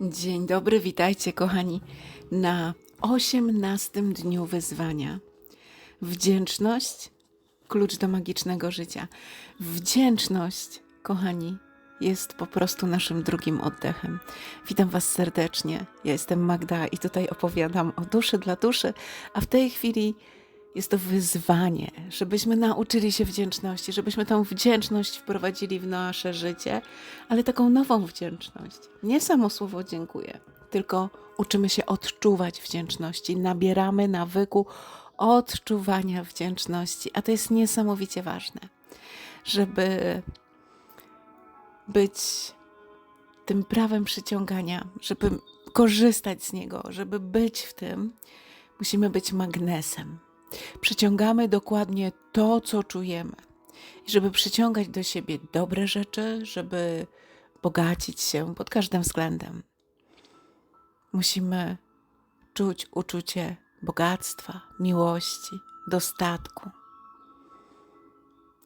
Dzień dobry, witajcie kochani na osiemnastym dniu wyzwania. Wdzięczność klucz do magicznego życia. Wdzięczność, kochani, jest po prostu naszym drugim oddechem. Witam Was serdecznie. Ja jestem Magda i tutaj opowiadam o duszy dla duszy, a w tej chwili jest to wyzwanie, żebyśmy nauczyli się wdzięczności, żebyśmy tą wdzięczność wprowadzili w nasze życie, ale taką nową wdzięczność. Nie samo słowo dziękuję, tylko uczymy się odczuwać wdzięczności, nabieramy nawyku odczuwania wdzięczności, a to jest niesamowicie ważne, żeby być tym prawem przyciągania, żeby korzystać z niego, żeby być w tym, musimy być magnesem. Przyciągamy dokładnie to, co czujemy. I żeby przyciągać do siebie dobre rzeczy, żeby bogacić się pod każdym względem, musimy czuć uczucie bogactwa, miłości, dostatku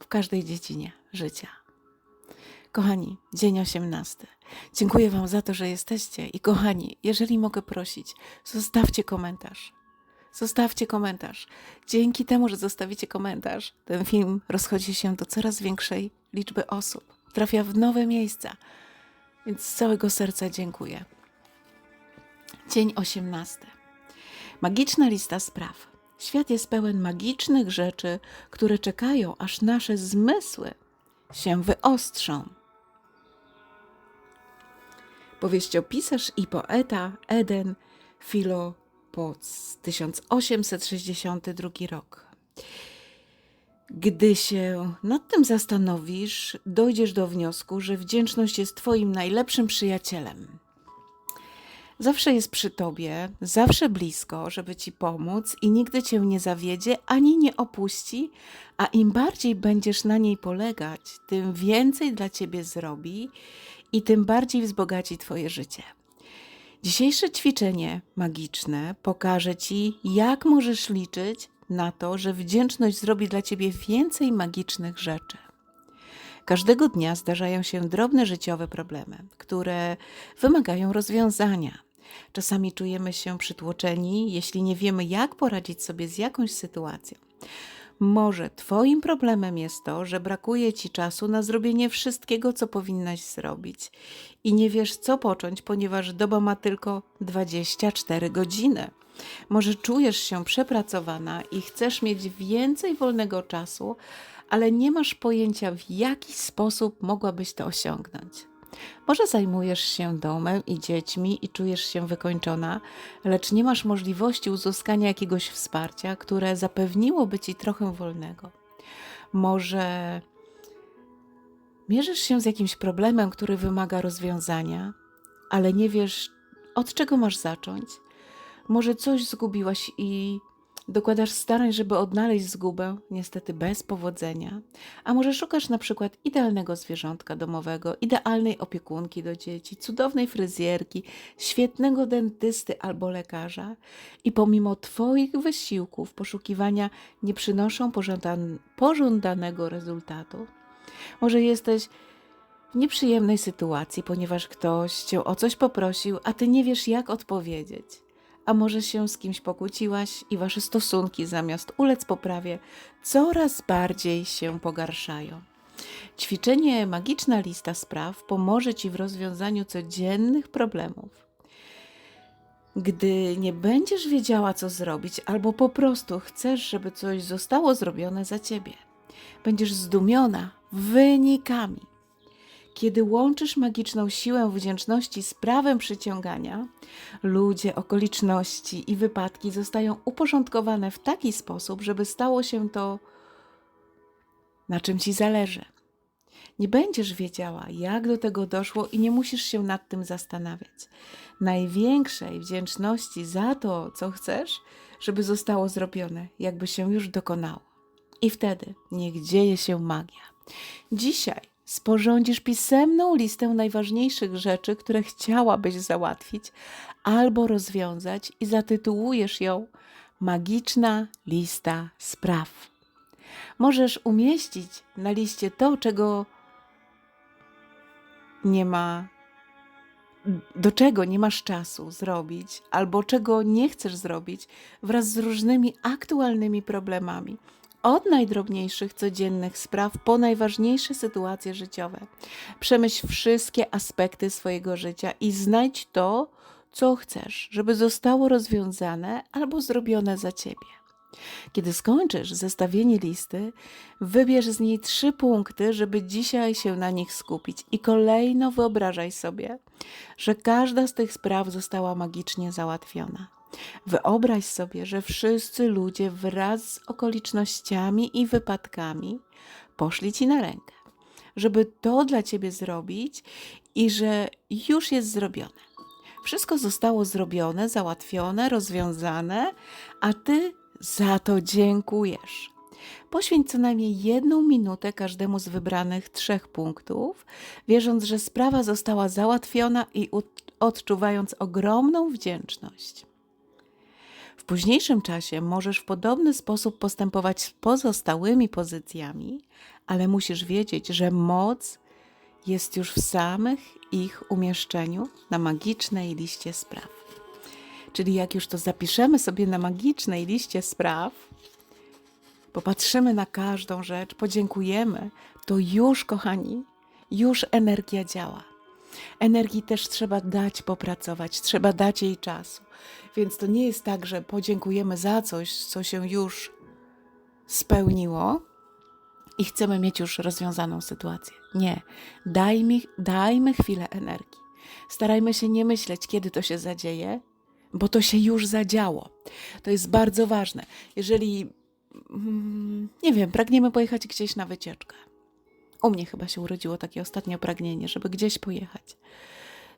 w każdej dziedzinie życia. Kochani, dzień 18. Dziękuję Wam za to, że jesteście. I kochani, jeżeli mogę prosić, zostawcie komentarz. Zostawcie komentarz. Dzięki temu, że zostawicie komentarz, ten film rozchodzi się do coraz większej liczby osób. Trafia w nowe miejsca. Więc z całego serca dziękuję. Dzień 18. Magiczna lista spraw. Świat jest pełen magicznych rzeczy, które czekają, aż nasze zmysły się wyostrzą. Powieściopisarz i poeta Eden Philopoth, 1862 rok. Gdy się nad tym zastanowisz, dojdziesz do wniosku, że wdzięczność jest Twoim najlepszym przyjacielem. Zawsze jest przy Tobie, zawsze blisko, żeby Ci pomóc i nigdy Cię nie zawiedzie ani nie opuści, a im bardziej będziesz na niej polegać, tym więcej dla Ciebie zrobi i tym bardziej wzbogaci Twoje życie. Dzisiejsze ćwiczenie magiczne pokaże Ci, jak możesz liczyć na to, że wdzięczność zrobi dla Ciebie więcej magicznych rzeczy. Każdego dnia zdarzają się drobne życiowe problemy, które wymagają rozwiązania. Czasami czujemy się przytłoczeni, jeśli nie wiemy, jak poradzić sobie z jakąś sytuacją. Może Twoim problemem jest to, że brakuje Ci czasu na zrobienie wszystkiego, co powinnaś zrobić i nie wiesz, co począć, ponieważ doba ma tylko 24 godziny. Może czujesz się przepracowana i chcesz mieć więcej wolnego czasu, ale nie masz pojęcia, w jaki sposób mogłabyś to osiągnąć. Może zajmujesz się domem i dziećmi i czujesz się wykończona, lecz nie masz możliwości uzyskania jakiegoś wsparcia, które zapewniłoby ci trochę wolnego. Może mierzysz się z jakimś problemem, który wymaga rozwiązania, ale nie wiesz, od czego masz zacząć. Może coś zgubiłaś i dokładasz starań, żeby odnaleźć zgubę, niestety bez powodzenia. A może szukasz na przykład idealnego zwierzątka domowego, idealnej opiekunki do dzieci, cudownej fryzjerki, świetnego dentysty albo lekarza i pomimo Twoich wysiłków poszukiwania nie przynoszą pożądan- pożądanego rezultatu. Może jesteś w nieprzyjemnej sytuacji, ponieważ ktoś cię o coś poprosił, a ty nie wiesz, jak odpowiedzieć. A może się z kimś pokłóciłaś i wasze stosunki zamiast ulec poprawie, coraz bardziej się pogarszają. Ćwiczenie Magiczna Lista Spraw pomoże Ci w rozwiązaniu codziennych problemów. Gdy nie będziesz wiedziała, co zrobić, albo po prostu chcesz, żeby coś zostało zrobione za Ciebie, będziesz zdumiona wynikami. Kiedy łączysz magiczną siłę wdzięczności z prawem przyciągania, ludzie, okoliczności i wypadki zostają uporządkowane w taki sposób, żeby stało się to, na czym ci zależy. Nie będziesz wiedziała, jak do tego doszło, i nie musisz się nad tym zastanawiać. Największej wdzięczności za to, co chcesz, żeby zostało zrobione, jakby się już dokonało. I wtedy niech dzieje się magia. Dzisiaj sporządzisz pisemną listę najważniejszych rzeczy, które chciałabyś załatwić albo rozwiązać i zatytułujesz ją Magiczna lista spraw. Możesz umieścić na liście to, czego nie ma do czego nie masz czasu zrobić, albo czego nie chcesz zrobić, wraz z różnymi aktualnymi problemami. Od najdrobniejszych codziennych spraw po najważniejsze sytuacje życiowe. Przemyśl wszystkie aspekty swojego życia i znajdź to, co chcesz, żeby zostało rozwiązane albo zrobione za ciebie. Kiedy skończysz zestawienie listy, wybierz z niej trzy punkty, żeby dzisiaj się na nich skupić i kolejno wyobrażaj sobie, że każda z tych spraw została magicznie załatwiona. Wyobraź sobie, że wszyscy ludzie wraz z okolicznościami i wypadkami poszli ci na rękę, żeby to dla ciebie zrobić i że już jest zrobione. Wszystko zostało zrobione, załatwione, rozwiązane, a ty za to dziękujesz. Poświęć co najmniej jedną minutę każdemu z wybranych trzech punktów, wierząc, że sprawa została załatwiona i odczuwając ogromną wdzięczność. W późniejszym czasie możesz w podobny sposób postępować z pozostałymi pozycjami, ale musisz wiedzieć, że moc jest już w samych ich umieszczeniu na magicznej liście spraw. Czyli jak już to zapiszemy sobie na magicznej liście spraw, popatrzymy na każdą rzecz, podziękujemy, to już, kochani, już energia działa. Energii też trzeba dać popracować, trzeba dać jej czasu. Więc to nie jest tak, że podziękujemy za coś, co się już spełniło i chcemy mieć już rozwiązaną sytuację. Nie. Dajmy, dajmy chwilę energii. Starajmy się nie myśleć, kiedy to się zadzieje, bo to się już zadziało. To jest bardzo ważne. Jeżeli, mm, nie wiem, pragniemy pojechać gdzieś na wycieczkę. U mnie chyba się urodziło takie ostatnie pragnienie, żeby gdzieś pojechać.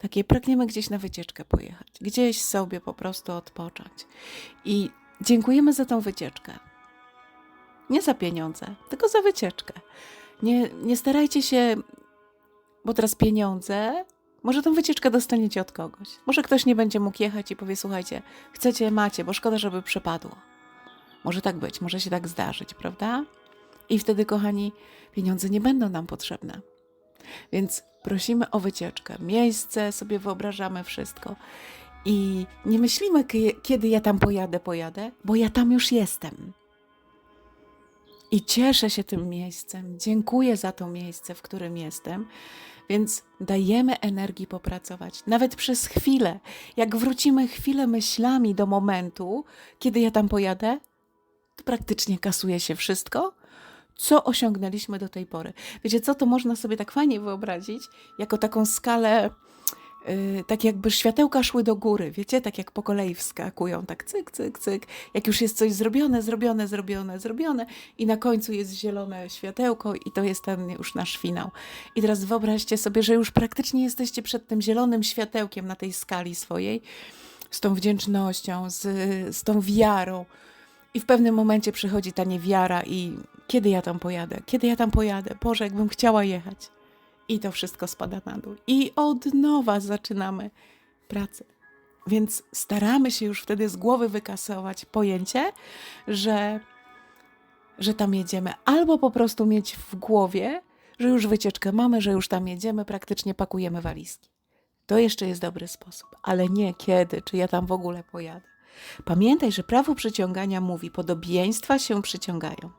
Takie pragniemy gdzieś na wycieczkę pojechać, gdzieś sobie po prostu odpocząć. I dziękujemy za tą wycieczkę. Nie za pieniądze, tylko za wycieczkę. Nie, nie starajcie się, bo teraz pieniądze może tą wycieczkę dostaniecie od kogoś. Może ktoś nie będzie mógł jechać i powie: Słuchajcie, chcecie, macie, bo szkoda, żeby przepadło. Może tak być, może się tak zdarzyć, prawda? I wtedy, kochani, pieniądze nie będą nam potrzebne. Więc prosimy o wycieczkę. Miejsce sobie wyobrażamy wszystko. I nie myślimy, kiedy ja tam pojadę, pojadę, bo ja tam już jestem. I cieszę się tym miejscem. Dziękuję za to miejsce, w którym jestem. Więc dajemy energii popracować, nawet przez chwilę. Jak wrócimy chwilę myślami do momentu, kiedy ja tam pojadę, to praktycznie kasuje się wszystko, co osiągnęliśmy do tej pory. Wiecie co, to można sobie tak fajnie wyobrazić, jako taką skalę Yy, tak jakby światełka szły do góry, wiecie, tak jak po kolei wskakują, tak cyk, cyk, cyk. Jak już jest coś zrobione, zrobione, zrobione, zrobione i na końcu jest zielone światełko i to jest ten już nasz finał. I teraz wyobraźcie sobie, że już praktycznie jesteście przed tym zielonym światełkiem na tej skali swojej, z tą wdzięcznością, z, z tą wiarą. I w pewnym momencie przychodzi ta niewiara i kiedy ja tam pojadę? Kiedy ja tam pojadę? Boże, jakbym chciała jechać i to wszystko spada na dół. I od nowa zaczynamy pracę. Więc staramy się już wtedy z głowy wykasować pojęcie, że, że tam jedziemy, albo po prostu mieć w głowie, że już wycieczkę mamy, że już tam jedziemy, praktycznie pakujemy walizki. To jeszcze jest dobry sposób, ale nie kiedy, czy ja tam w ogóle pojadę. Pamiętaj, że prawo przyciągania mówi, podobieństwa się przyciągają.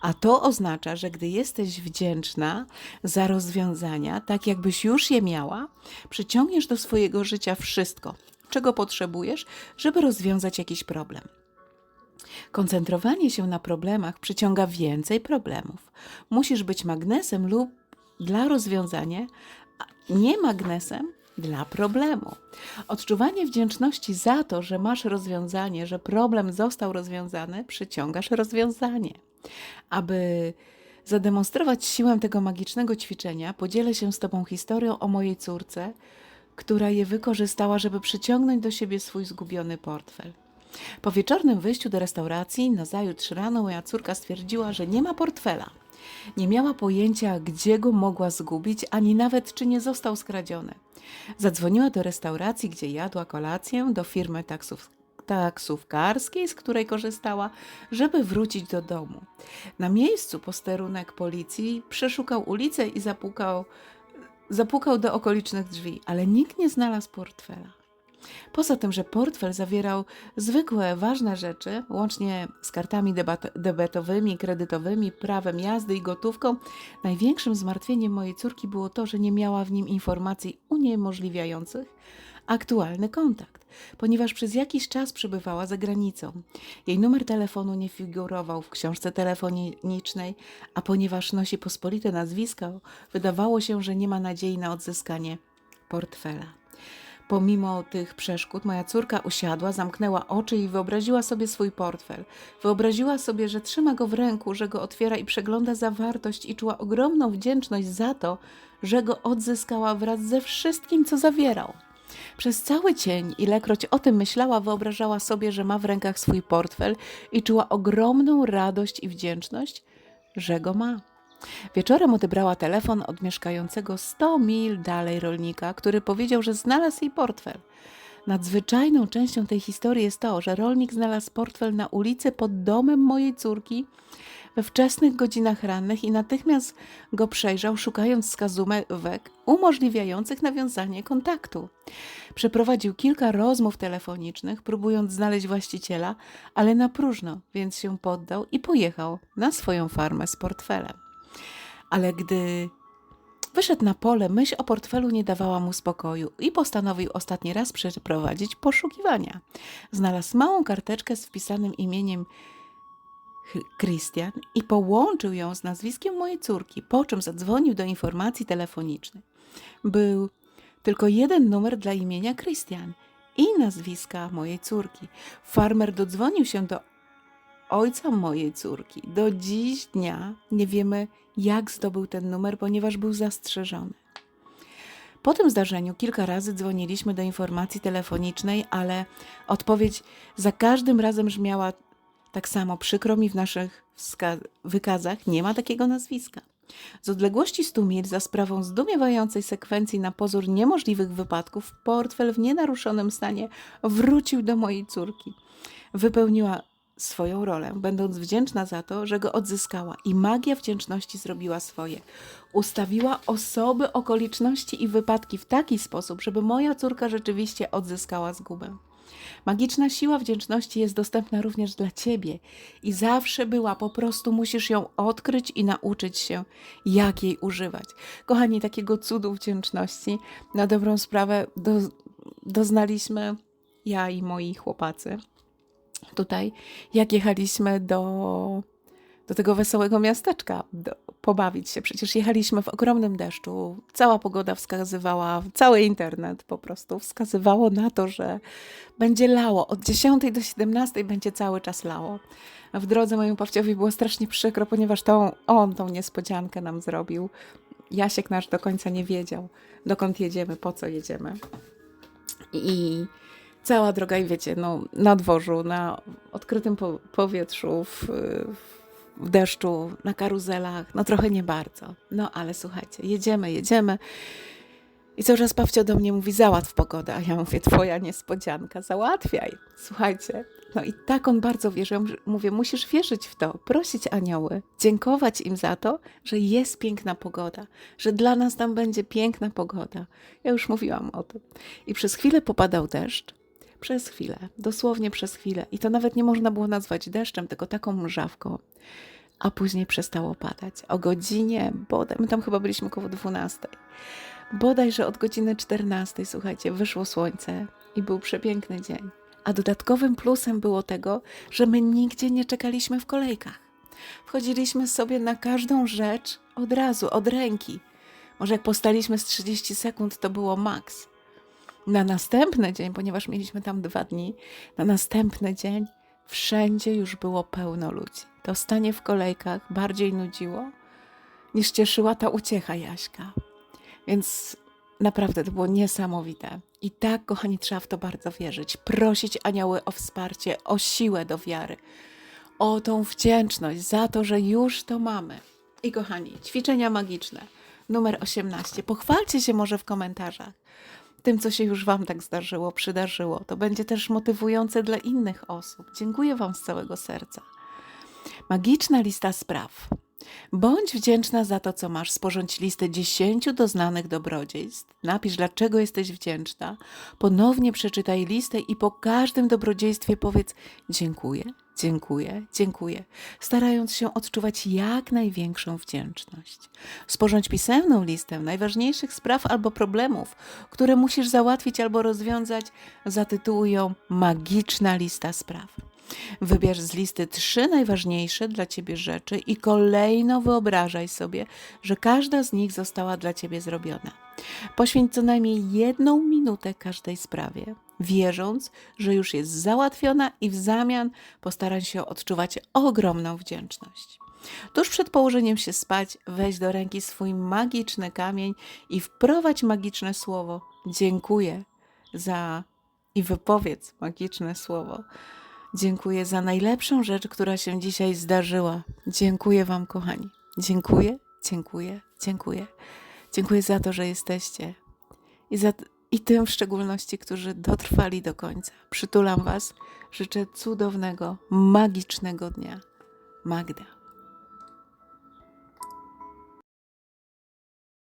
A to oznacza, że gdy jesteś wdzięczna za rozwiązania, tak jakbyś już je miała, przyciągniesz do swojego życia wszystko, czego potrzebujesz, żeby rozwiązać jakiś problem. Koncentrowanie się na problemach przyciąga więcej problemów. Musisz być magnesem lub dla rozwiązania, nie magnesem dla problemu. Odczuwanie wdzięczności za to, że masz rozwiązanie, że problem został rozwiązany, przyciągasz rozwiązanie. Aby zademonstrować siłę tego magicznego ćwiczenia, podzielę się z Tobą historią o mojej córce, która je wykorzystała, żeby przyciągnąć do siebie swój zgubiony portfel. Po wieczornym wyjściu do restauracji, na zajutrz rano moja córka stwierdziła, że nie ma portfela. Nie miała pojęcia, gdzie go mogła zgubić, ani nawet czy nie został skradziony. Zadzwoniła do restauracji, gdzie jadła kolację, do firmy taksów, taksówkarskiej, z której korzystała, żeby wrócić do domu. Na miejscu posterunek policji przeszukał ulicę i zapukał zapukał do okolicznych drzwi, ale nikt nie znalazł portfela. Poza tym, że portfel zawierał zwykłe, ważne rzeczy, łącznie z kartami debetowymi, kredytowymi, prawem jazdy i gotówką, największym zmartwieniem mojej córki było to, że nie miała w nim informacji uniemożliwiających aktualny kontakt, ponieważ przez jakiś czas przebywała za granicą. Jej numer telefonu nie figurował w książce telefonicznej, a ponieważ nosi pospolite nazwisko, wydawało się, że nie ma nadziei na odzyskanie portfela. Pomimo tych przeszkód, moja córka usiadła, zamknęła oczy i wyobraziła sobie swój portfel. Wyobraziła sobie, że trzyma go w ręku, że go otwiera i przegląda zawartość, i czuła ogromną wdzięczność za to, że go odzyskała wraz ze wszystkim, co zawierał. Przez cały dzień, ilekroć o tym myślała, wyobrażała sobie, że ma w rękach swój portfel i czuła ogromną radość i wdzięczność, że go ma. Wieczorem odebrała telefon od mieszkającego 100 mil dalej rolnika, który powiedział, że znalazł jej portfel. Nadzwyczajną częścią tej historii jest to, że rolnik znalazł portfel na ulicy pod domem mojej córki we wczesnych godzinach rannych i natychmiast go przejrzał, szukając wskazówek umożliwiających nawiązanie kontaktu. Przeprowadził kilka rozmów telefonicznych, próbując znaleźć właściciela, ale na próżno, więc się poddał i pojechał na swoją farmę z portfelem. Ale gdy wyszedł na pole, myśl o portfelu nie dawała mu spokoju i postanowił ostatni raz przeprowadzić poszukiwania. Znalazł małą karteczkę z wpisanym imieniem Christian i połączył ją z nazwiskiem mojej córki, po czym zadzwonił do informacji telefonicznej. Był tylko jeden numer dla imienia Christian i nazwiska mojej córki. Farmer dodzwonił się do ojca mojej córki. Do dziś dnia nie wiemy, jak zdobył ten numer, ponieważ był zastrzeżony. Po tym zdarzeniu kilka razy dzwoniliśmy do informacji telefonicznej, ale odpowiedź za każdym razem brzmiała tak samo. Przykro mi w naszych wykazach nie ma takiego nazwiska. Z odległości 100 mil za sprawą zdumiewającej sekwencji na pozór niemożliwych wypadków, portfel w nienaruszonym stanie wrócił do mojej córki. Wypełniła swoją rolę, będąc wdzięczna za to, że go odzyskała i magia wdzięczności zrobiła swoje. Ustawiła osoby, okoliczności i wypadki w taki sposób, żeby moja córka rzeczywiście odzyskała zgubę. Magiczna siła wdzięczności jest dostępna również dla ciebie i zawsze była, po prostu musisz ją odkryć i nauczyć się, jak jej używać. Kochani, takiego cudu wdzięczności na dobrą sprawę do, doznaliśmy ja i moi chłopacy tutaj, jak jechaliśmy do, do tego wesołego miasteczka, do, pobawić się. Przecież jechaliśmy w ogromnym deszczu. Cała pogoda wskazywała, cały internet po prostu wskazywało na to, że będzie lało. Od 10 do 17 będzie cały czas lało. A w drodze mojemu pawciowi było strasznie przykro, ponieważ tą, on tą niespodziankę nam zrobił. Jasiek nasz do końca nie wiedział, dokąd jedziemy, po co jedziemy. I cała droga, i wiecie, no, na dworzu, na odkrytym po powietrzu, w, w deszczu, na karuzelach, no trochę nie bardzo. No ale słuchajcie, jedziemy, jedziemy. I cały czas Pawcio do mnie mówi, załatw pogodę, a ja mówię, twoja niespodzianka, załatwiaj. Słuchajcie, no i tak on bardzo wierzy. Ja mówię, musisz wierzyć w to, prosić anioły, dziękować im za to, że jest piękna pogoda, że dla nas tam będzie piękna pogoda. Ja już mówiłam o tym. I przez chwilę popadał deszcz, przez chwilę, dosłownie przez chwilę. I to nawet nie można było nazwać deszczem, tylko taką mrzawką. A później przestało padać. O godzinie, bodaj, my tam chyba byliśmy około 12. Bodajże od godziny 14, słuchajcie, wyszło słońce i był przepiękny dzień. A dodatkowym plusem było tego, że my nigdzie nie czekaliśmy w kolejkach. Wchodziliśmy sobie na każdą rzecz od razu, od ręki. Może jak postaliśmy z 30 sekund, to było maks. Na następny dzień, ponieważ mieliśmy tam dwa dni, na następny dzień wszędzie już było pełno ludzi. To stanie w kolejkach bardziej nudziło niż cieszyła ta uciecha Jaśka. Więc naprawdę to było niesamowite. I tak, kochani, trzeba w to bardzo wierzyć. Prosić anioły o wsparcie, o siłę do wiary, o tą wdzięczność za to, że już to mamy. I kochani, ćwiczenia magiczne. Numer 18. Pochwalcie się może w komentarzach tym, co się już Wam tak zdarzyło, przydarzyło. To będzie też motywujące dla innych osób. Dziękuję Wam z całego serca. Magiczna lista spraw. Bądź wdzięczna za to, co masz. Sporządź listę dziesięciu doznanych dobrodziejstw. Napisz, dlaczego jesteś wdzięczna. Ponownie przeczytaj listę i po każdym dobrodziejstwie powiedz dziękuję, dziękuję, dziękuję, starając się odczuwać jak największą wdzięczność. Sporządź pisemną listę najważniejszych spraw albo problemów, które musisz załatwić albo rozwiązać. Zatytułuj ją Magiczna lista spraw. Wybierz z listy trzy najważniejsze dla ciebie rzeczy i kolejno wyobrażaj sobie, że każda z nich została dla ciebie zrobiona. Poświęć co najmniej jedną minutę każdej sprawie, wierząc, że już jest załatwiona i w zamian postaraj się odczuwać ogromną wdzięczność. Tuż przed położeniem się spać, weź do ręki swój magiczny kamień i wprowadź magiczne słowo. Dziękuję za i wypowiedz magiczne słowo. Dziękuję za najlepszą rzecz, która się dzisiaj zdarzyła. Dziękuję Wam, kochani. Dziękuję, dziękuję, dziękuję. Dziękuję za to, że jesteście i, za, i tym w szczególności, którzy dotrwali do końca. Przytulam Was. Życzę cudownego, magicznego dnia. Magda.